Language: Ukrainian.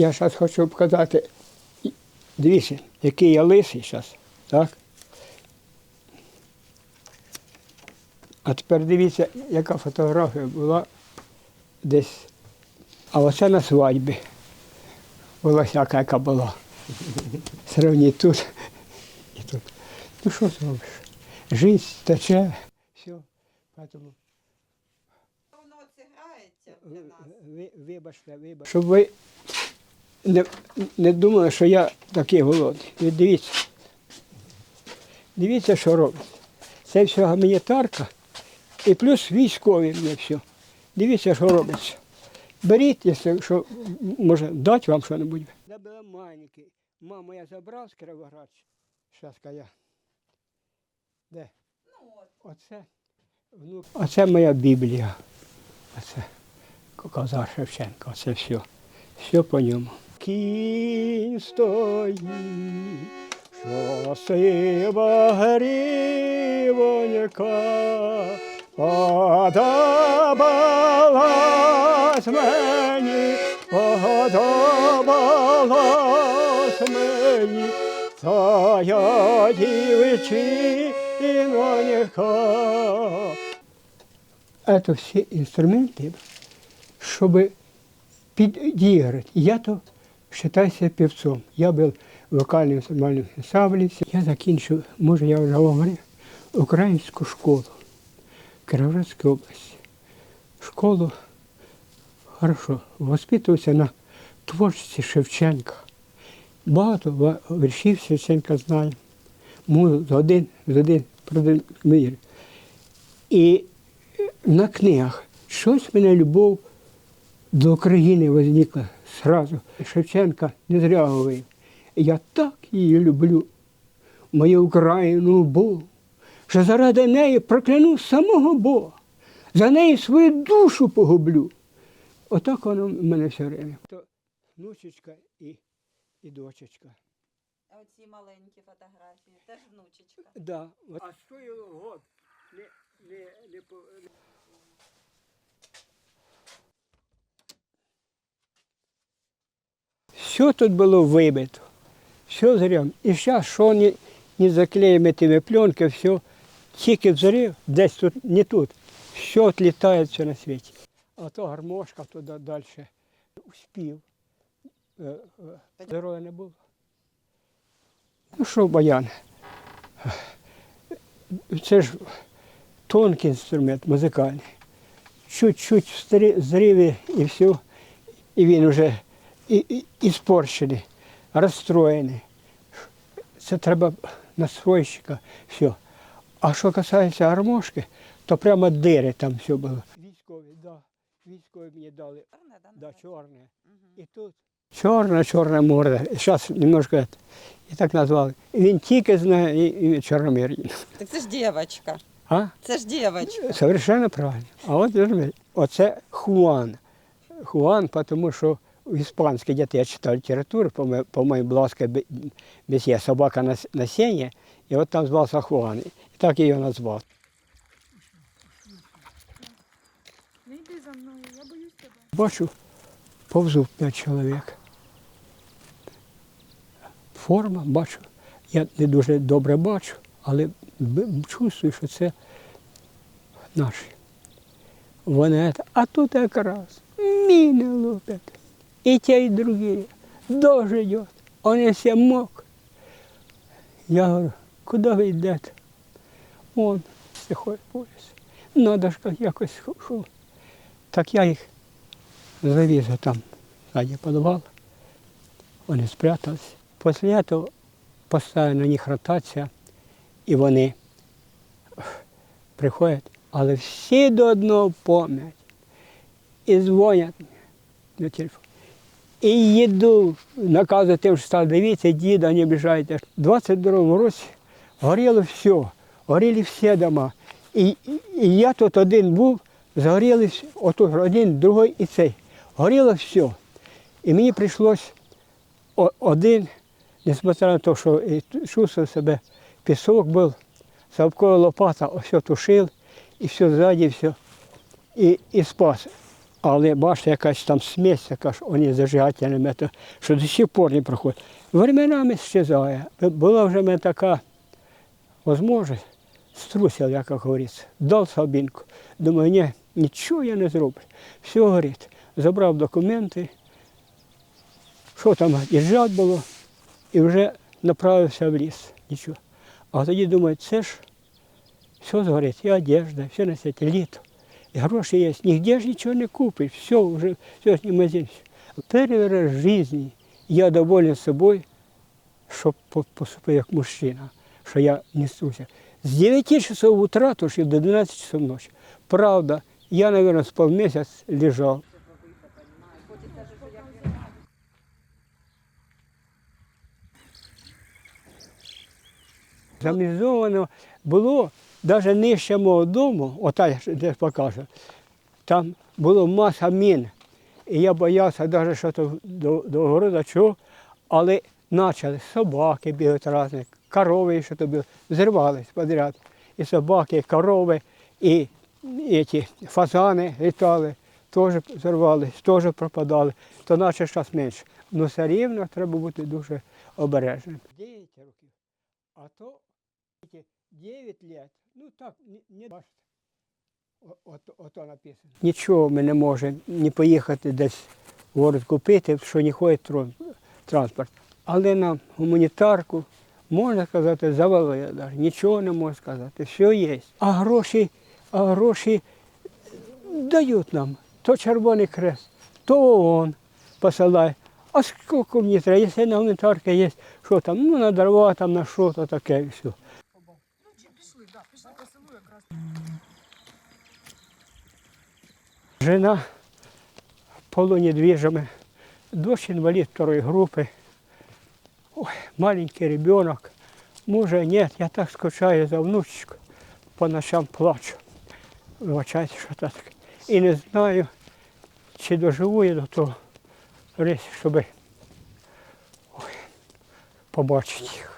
Я зараз хочу показати, дивіться, який я лисий зараз, так? А тепер дивіться, яка фотографія була десь. А оце на свадьбі. Була всяка, яка була. Сравніть тут і тут. Ну що зробиш? Жизнь тече, все. Поэтому Воно ви, вибачте, вибачте. Щоб ви не, не думали, що я такий голодний. Ви дивіться. Дивіться, що робить. Це все гуманітарка і плюс військові мені все. Дивіться, що робиться. Беріть, якщо що, може дати вам щось. Де були маленькі. Маму я забрав з Кривоградська. Зараз я. Де? Оце, внук. Оце моя Біблія. Оце Козар Шевченко, оце все. Все по ньому. Кінь стоїть, що сива грівонька, подобалась мені, подобалась мені, та я дівчинонька. Это всі інструменти, щоб підіграти. Я то вважаюся певцом. Я був в вокальному інструментальному ансамблі. Я закінчив, може я вже говорив, українську школу Кіровоградської області. Школу хорошо, воспитувався на творчості Шевченка. Багато віршів Шевченка знаю. Музу один, з один, про один мир. І на книгах щось мене любов до України возникла сразу. Шевченка не зря говорив. Я так її люблю, мою Україну Богу, що заради неї прокляну самого Бога, за неї свою душу погублю. Отак воно в мене все время. То внучечка і, і дочечка. А Оці маленькі фотографії, теж внучечка. Да. А що його год? Не, не, не, Все тут було вибито. Все зря. І зараз, що не, не заклеїмо тими пленки, все, тільки взрив, десь тут, не тут. Все відлітає все на світі. А то гармошка туди далі. Успів. Е, е, Здоров'я не було. Ну що, баян? Це ж тонкий інструмент музикальний. Чуть-чуть зриви і все, і він вже і, і, іспорчений, розстроєний. Це треба настройщика, все. А що касається гармошки, то прямо дири там все було. Військові, да. Військові мені дали, Чорне, да, да, чорне. І тут чорна, чорна морда. Зараз немножко і так назвали. І Він тільки знає і, і чорномір'їн. Так це ж дівчинка. А? Це ж дівчинка. Совершенно правильно. А от оце Хуан. Хуан, тому що в іспанській діти я читав літературу, по-моєму, по-моєму, Бласка Бесьє, собака на, на сене, і от там звався Хуан. І так боюсь тебе. Бачу, повзу п'ять чоловік. Форма, бачу. Я не дуже добре бачу, але чувствую, що це наші. Вони, а тут якраз міни лупять. І ті, і другі. Дощ йде. Вони всі мокрі. Я говорю, куди ви йдете? Вон, стихой пояс. Надо ж якось. що. Так я їх завіз там сзади подвал. Вони спрятались. Після цього поставили на них ротація, і вони приходять, але всі до одного пам'ять. І дзвонять на телефон. І їду, наказує тим, що стали, дивіться, діда, не обіжайте. У 22 році горіло все, горіли всі дома. І, і, і я тут один був, загорілись, отут один, другий і цей. Горіло все. І мені прийшлось один, несмотря на те, що чувствував себе, пісок був, совкова лопата, все тушив, і все ззаді, все. І, і спас. Але бачите, якась там смесь така, що вони зажигательними, то, що до сих пор не проходить. Временами щезає. Була вже мене така можливість, струсив, як говориться, дав слабінку. Думаю, ні, нічого я не зроблю. Все горить. Забрав документи, що там їжджати було, і вже направився в ліс. Нічого. А тоді думаю, це ж все згорить, і одежда, все на світі, літо. Гроші є, нігде ж нічого не купиш, все, вже все з магазин. Перший в житті я доволен собою, що по- поступив як мужчина, що я несуся. З 9 часов утра то і до 12 часов ночі. Правда, я, мабуть, з полмісяць лежав. Замізовано було навіть нижче мого дому, ота я ж де покажу, там було маса мін. І я боявся навіть що то до, до города чого, але почали собаки бігати різні, корови, що то було, зривались подряд. І собаки, і корови, і, і ті фазани літали, теж зірвались, теж пропадали, то наче час менше. Ну все рівно треба бути дуже обережним. 9. А то 9 лет, ну так, не, бачите. От, ото написано. Нічого ми не можемо не поїхати десь в город купити, що не ходить транспорт. Але нам гуманітарку, можна сказати, завалили. Нічого не можна сказати, все є. А гроші, а гроші дають нам. То Червоний Хрест, то ООН посилає. А скільки мені треба, якщо на гуманітарка є, що там, ну на дрова, там на що то таке все. Ну, чи пішли, да, пішли по селу якраз. Жена полунедвижима, дочь инвалид второй группы. Ой, маленький ребенок. Мужа нет, я так скучаю за внучечку. По ночам плачу. Вибачайте, що так. І не знаю, чи доживу я до того щоб побачити їх.